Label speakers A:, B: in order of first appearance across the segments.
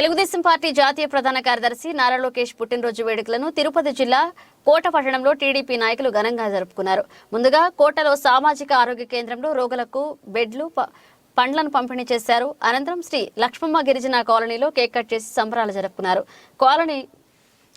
A: Telugu Desam party జాతీయ ప్రధాన కార్యదర్శి నారా లోకేష్ పుట్టినరోజు వేడుకలను తిరుపతి జిల్లా కోట పట్టణంలో టీడీపీ నాయకులు ఘనంగా జరుపుకున్నారు. ముందుగా కోటలో సామాజిక ఆరోగ్య కేంద్రంలో రోగులకు బెడ్లు ప- పండ్లను పంపిణీ చేశారు. అనంతరం శ్రీ లక్ష్మమ్మ గిరిజన కాలనీలో కేక్ కట్ చేసి సంబరాలు జరుపుకున్నారు. కాలనీ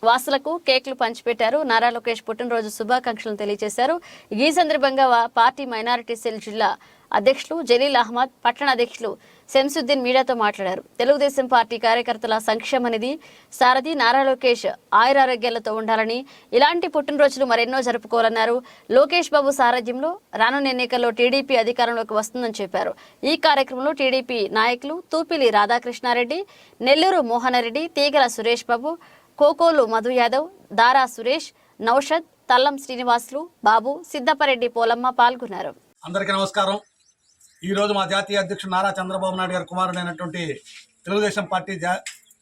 A: వాసులకు కేక్లు పంచిపెట్టారు. నారా లోకేష్ పుట్టినరోజు శుభాకాంక్షలను తెలియజేశారు. ఈ సందర్భంగా పార్టీ మైనారిటీ సెల్ జిల్లా అధ్యక్షులు జలీల్ అహ్మద్ పట్టణ అధ్యక్షులు శంసుద్దీన్ మీడియాతో మాట్లాడారు. తెలుగుదేశం పార్టీ కార్యకర్తల సంక్షేమ నిధి సారథి నారా లోకేష్ ఆయురారోగ్యాలతో ఉండాలని ఇలాంటి పుట్టినరోజులు మరెన్నో జరుపుకోవాలన్నారు. లోకేష్ బాబు సారథ్యంలో రానున్న ఎన్నికల్లో టీడీపీ అధికారంలోకి వస్తుందని చెప్పారు. ఈ కార్యక్రమంలో టీడీపీ నాయకులు తూపిలి రాధాకృష్ణారెడ్డి నెల్లూరు మోహనరెడ్డి తీగల సురేష్ బాబు కోకోలు మధు యాదవ్ దారా సురేష్ నౌషద్ తల్లం శ్రీనివాసులు బాబు సిద్దపరెడ్డి పోలమ్మ పాల్గొన్నారు.
B: అందరికీ నమస్కారం. ఈరోజు మా జాతీయ అధ్యక్షుడు నారా చంద్రబాబు నాయుడు గారి కుమారుడైనటువంటి తెలుగుదేశం పార్టీ జా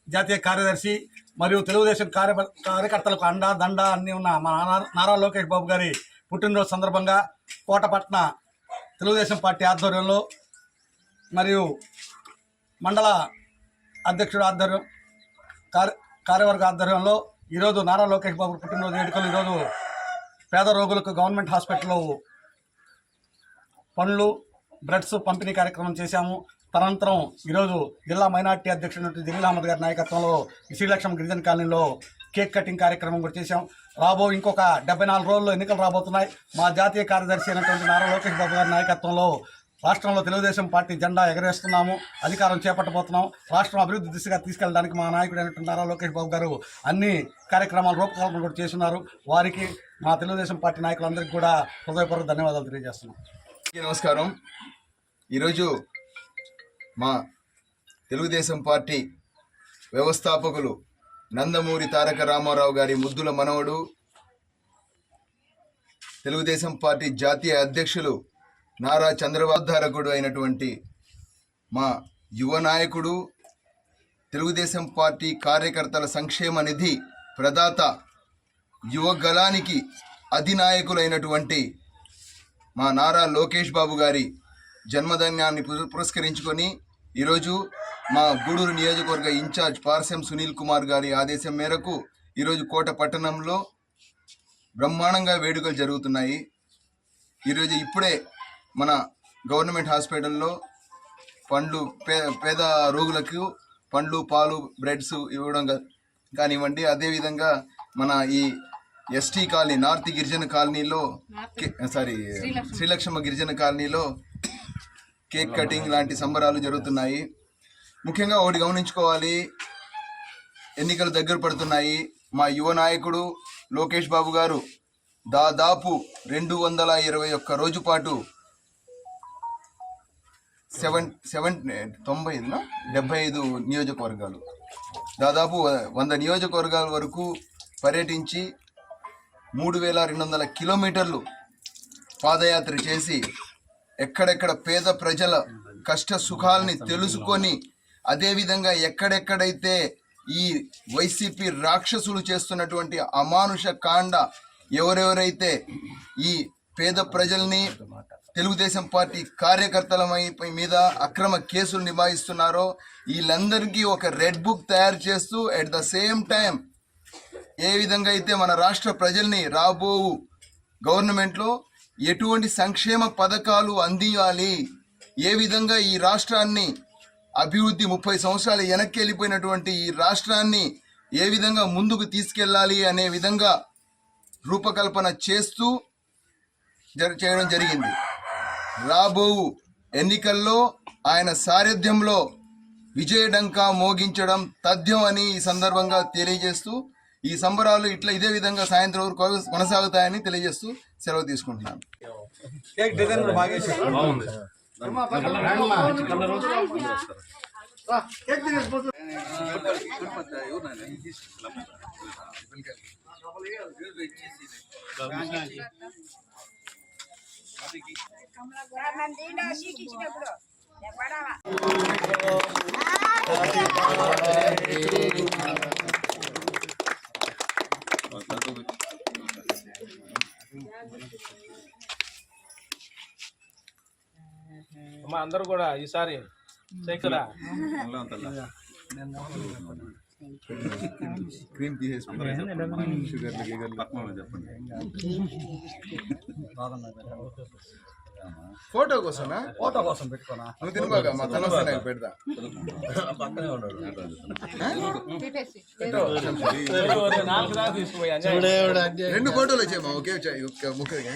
B: జాతీయ కార్యదర్శి మరియు తెలుగుదేశం కార్య కార్యకర్తలకు అండ దండ అన్నీ ఉన్న మా నారా నారా లోకేష్ బాబు గారి పుట్టినరోజు సందర్భంగా కోటపట్న తెలుగుదేశం పార్టీ ఆధ్వర్యంలో మరియు మండల అధ్యక్షుడు ఆధ్వర్యం కార్య కార్యవర్గ ఆధ్వర్యంలో ఈరోజు నారా లోకేష్ బాబు పుట్టినరోజు వేడుకలు. ఈరోజు పేద రోగులకు గవర్నమెంట్ హాస్పిటల్లో పనులు బ్రెడ్స్ పంపిణీ కార్యక్రమం చేశాము. తనంతరం ఈరోజు జిల్లా మైనార్టీ అధ్యక్షుడు జలీల్ అహ్మద్ గారి నాయకత్వంలో శ్రీలక్ష్మ గిరిజన కాలనీలో కేక్ కటింగ్ కార్యక్రమం కూడా చేశాం. రాబో ఇంకొక డెబ్బై నాలుగు రోజుల్లో ఎన్నికలు రాబోతున్నాయి. మా జాతీయ కార్యదర్శి అయినటువంటి నారా లోకేష్ బాబు గారి నాయకత్వంలో రాష్ట్రంలో తెలుగుదేశం పార్టీ జెండా ఎగరేస్తున్నాము. అధికారం చేపట్టబోతున్నాం. రాష్ట్రం అభివృద్ధి దిశగా తీసుకెళ్ళడానికి మా నాయకుడు అయినటువంటి నారా లోకేష్ బాబు గారు అన్ని కార్యక్రమాలు రూపకల్పన కూడా చేస్తున్నారు. వారికి మా తెలుగుదేశం పార్టీ నాయకులందరికీ కూడా హృదయపూర్వక ధన్యవాదాలు తెలియజేస్తున్నాం.
C: నమస్కారం. ఈరోజు మా తెలుగుదేశం పార్టీ వ్యవస్థాపకులు నందమూరి తారక రామారావు గారి ముద్దుల మనవడు తెలుగుదేశం పార్టీ జాతీయ అధ్యక్షులు నారా చంద్రబాధారకుడు అయినటువంటి మా యువ నాయకుడు తెలుగుదేశం పార్టీ కార్యకర్తల సంక్షేమ నిధి ప్రదాత యువ గళానికి అధినాయకులైనటువంటి మా నారా లోకేష్ బాబు గారి జన్మదినాన్ని పురస్కరించుకొని ఈరోజు మా గూడూరు నియోజకవర్గ ఇన్ఛార్జ్ పార్సెం సునీల్ కుమార్ గారి ఆదేశం మేరకు ఈరోజు కోట పట్టణంలో బ్రహ్మాండంగా వేడుకలు జరుగుతున్నాయి. ఈరోజు ఇప్పుడే మన గవర్నమెంట్ హాస్పిటల్లో పండ్లు పే పేద రోగులకు పండ్లు పాలు బ్రెడ్స్ ఇవ్వడం కానివ్వండి. అదేవిధంగా మన ఈ ఎస్టీ కాలనీ నార్త్ గిరిజన కాలనీలో కే- సారీ శ్రీలక్ష్మ. గిరిజన కాలనీలో కేక్ కటింగ్ లాంటి సంబరాలు జరుగుతున్నాయి. ముఖ్యంగా ఒకటి గమనించుకోవాలి. ఎన్నికలు దగ్గర పడుతున్నాయి. మా యువ నాయకుడు లోకేష్ బాబు గారు దాదాపు రెండు వందల ఇరవై ఒక్క రోజు పాటు సెవెన్ సెవెన్ తొంభై ఐదునా? డెబ్బై ఐదు నియోజకవర్గాలు. దాదాపు వంద నియోజకవర్గాల వరకు పర్యటించి మూడు వేల రెండు వందల కిలోమీటర్లు పాదయాత్ర చేసి ఎక్కడెక్కడ పేద ప్రజల కష్ట సుఖాలని తెలుసుకొని అదేవిధంగా ఎక్కడెక్కడైతే ఈ వైసీపీ రాక్షసులు చేస్తున్నటువంటి అమానుష కాండ ఎవరెవరైతే ఈ పేద ప్రజల్ని తెలుగుదేశం పార్టీ కార్యకర్తల మీద అక్రమ కేసులు నిభాయిస్తున్నారో వీళ్ళందరికీ ఒక రెడ్ బుక్ తయారు చేస్తూ ఎట్ ద సేమ్ టైం ఏ విధంగా అయితే మన రాష్ట్ర ప్రజల్ని రాబో గవర్నమెంట్లో ఎటువంటి సంక్షేమ పథకాలు అందియాలి? ఏ విధంగా ఈ రాష్ట్రాన్ని అభివృద్ధి ముప్పై సంవత్సరాలు వెనక్కి వెళ్ళిపోయినటువంటి ఈ రాష్ట్రాన్ని ఏ విధంగా ముందుకు తీసుకెళ్ళాలి అనే విధంగా రూపకల్పన చేస్తూ జర చేయడం జరిగింది. రాబో ఎన్నికల్లో ఆయన సారథ్యంలో విజయడంకా మోగించడం తథ్యం అని ఈ సందర్భంగా తెలియజేస్తూ ఈ సంబరాలు ఇట్లా ఇదే విధంగా సాయంత్రం వరకు కొనసాగుతాయని తెలియజేస్తూ సెలవు తీసుకుంటున్నాను.
D: అమ్మ అందరూ కూడా ఈసారి
C: క్రీమ్ ఫోటో కోసమా?
B: ఫోటో కోసం పెట్టుకోనా?
C: నువ్వు తినబాక మా తన పెడతా. రెండు ఫోటోలు వచ్చాయి మా ఒకే ముక్కగా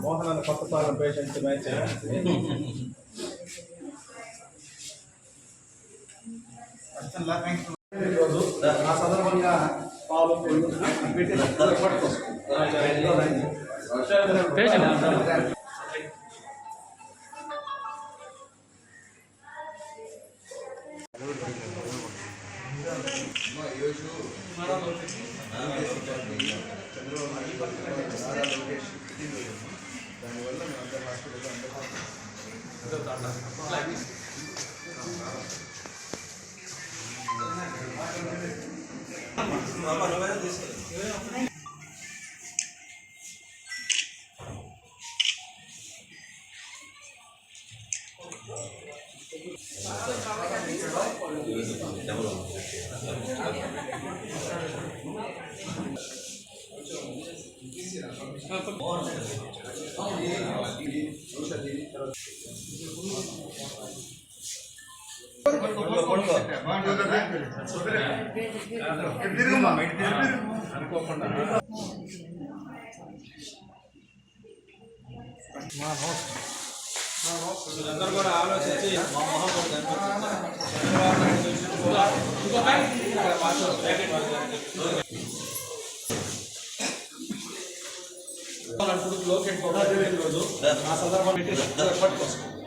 E: మోహనాన్ని కొత్త పాలన పేషెంట్ మ్యాచ్ ఈరోజు ఆ సందర్భంగా పాలు పెళ్ళు పెట్టి పట్టుకో. అందరూ కూడా ఆలోచించి మా మొహం కూడా కనిపించింది. చంద్రబాబు నాయుడు చూసి కూడా ఇంకో ప్యాకెట్ ఇక్కడ పార్సల్ ప్యాకెట్ లోకేట్ కూడా రోజు ఆ సందర్భం పెట్టి పట్టుకోసం